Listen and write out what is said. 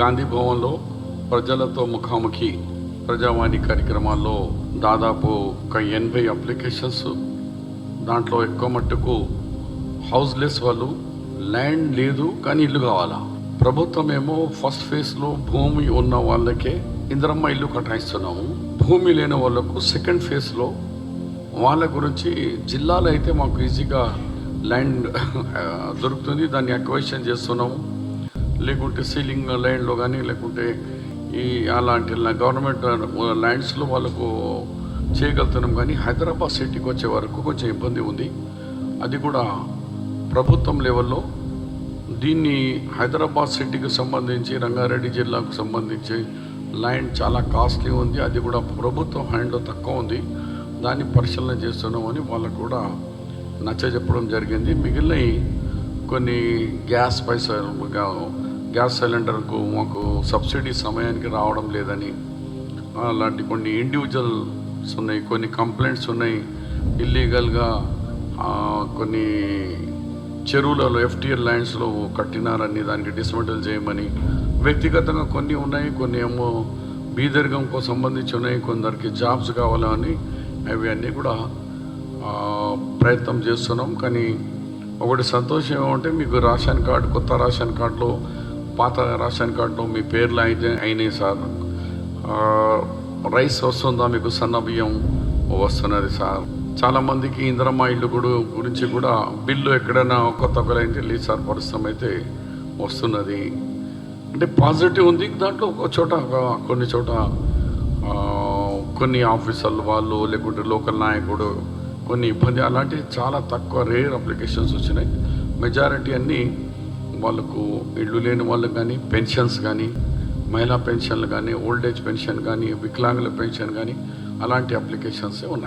గాంధీ భవన్లో ప్రజలతో ముఖాముఖి ప్రజావాణి కార్యక్రమాల్లో దాదాపు ఒక ఎనభై అప్లికేషన్స్ దాంట్లో ఎక్కువ మట్టుకు హౌస్లెస్ వాళ్ళు ల్యాండ్ లేదు కానీ ఇల్లు కావాలా. ప్రభుత్వం ఏమో ఫస్ట్ ఫేజ్లో భూమి ఉన్న వాళ్ళకే ఇందిరమ్మ ఇల్లు కటాయిస్తున్నాము భూమి లేని వాళ్ళకు సెకండ్ ఫేజ్లో వాళ్ళ గురించి జిల్లాలో అయితే మాకు ఈజీగా ల్యాండ్ దొరుకుతుంది. దాన్ని అక్వైషన్ చేస్తున్నాము. లేకుంటే సీలింగ్ ల్యాండ్లో కానీ లేకుంటే ఈ అలాంటి గవర్నమెంట్ ల్యాండ్స్లో వాళ్ళకు చేయగలుగుతున్నాం కానీ హైదరాబాద్ సిటీకి వచ్చే వరకు కొంచెం ఇబ్బంది ఉంది. అది కూడా ప్రభుత్వం లెవెల్లో దీన్ని హైదరాబాద్ సిటీకి సంబంధించి రంగారెడ్డి జిల్లాకు సంబంధించి ల్యాండ్ చాలా కాస్ట్లీ ఉంది. అది కూడా ప్రభుత్వం హ్యాండ్లో తక్కువ ఉంది. దాన్ని పరిశీలన చేస్తున్నామని వాళ్ళకు కూడా నచ్చ చెప్పడం జరిగింది. మిగిలిన కొన్ని గ్యాస్ పైసలు గ్యాస్ సిలిండర్కు మాకు సబ్సిడీ సమయానికి రావడం లేదని అలాంటి కొన్ని ఇండివిజువల్స్ ఉన్నాయి కొన్ని కంప్లైంట్స్ ఉన్నాయి. ఇల్లీగల్గా కొన్ని చెరువులలో ఎఫ్టీఎల్ ల్యాండ్స్లో కట్టినారని దానికి డిస్మెంటల్ చేయమని వ్యక్తిగతంగా కొన్ని ఉన్నాయి కొన్ని ఏమో బీదర్గంకు సంబంధించి ఉన్నాయి కొందరికి జాబ్స్ కావాలని అవి అన్నీ కూడా ప్రయత్నం చేస్తున్నాం. కానీ ఒకటి సంతోషం ఏమంటే మీకు రేషన్ కార్డు కొత్త రేషన్ కార్డులో పాత రేషన్ కార్డులో మీ పేర్లు అయితే అయినాయి సార్. రైస్ వస్తుందా మీకు? సన్న బియ్యం వస్తున్నది సార్. చాలామందికి ఇందిరమ్మ ఇల్లు కూడా గురించి కూడా బిల్లు ఎక్కడైనా కొత్త ఒకరైతే లేదు సార్ పరిశ్రమ అయితే వస్తున్నది. అంటే పాజిటివ్ ఉంది. దాంట్లో ఒక చోట ఒక- కొన్ని చోట కొన్ని ఆఫీసర్లు వాళ్ళు లేకుంటే లోకల్ నాయకుడు కొన్ని ఇబ్బంది. అలాంటివి చాలా తక్కువ రేర్ అప్లికేషన్స్ వచ్చినాయి. మెజారిటీ అన్నీ వాళ్ళకు ఇళ్ళు లేని వాళ్ళకు కానీ పెన్షన్స్ కానీ మహిళా పెన్షన్లు కానీ ఓల్డ్ ఏజ్ పెన్షన్ కానీ వికలాంగుల పెన్షన్ కానీ అలాంటి అప్లికేషన్సే ఉన్నాయి.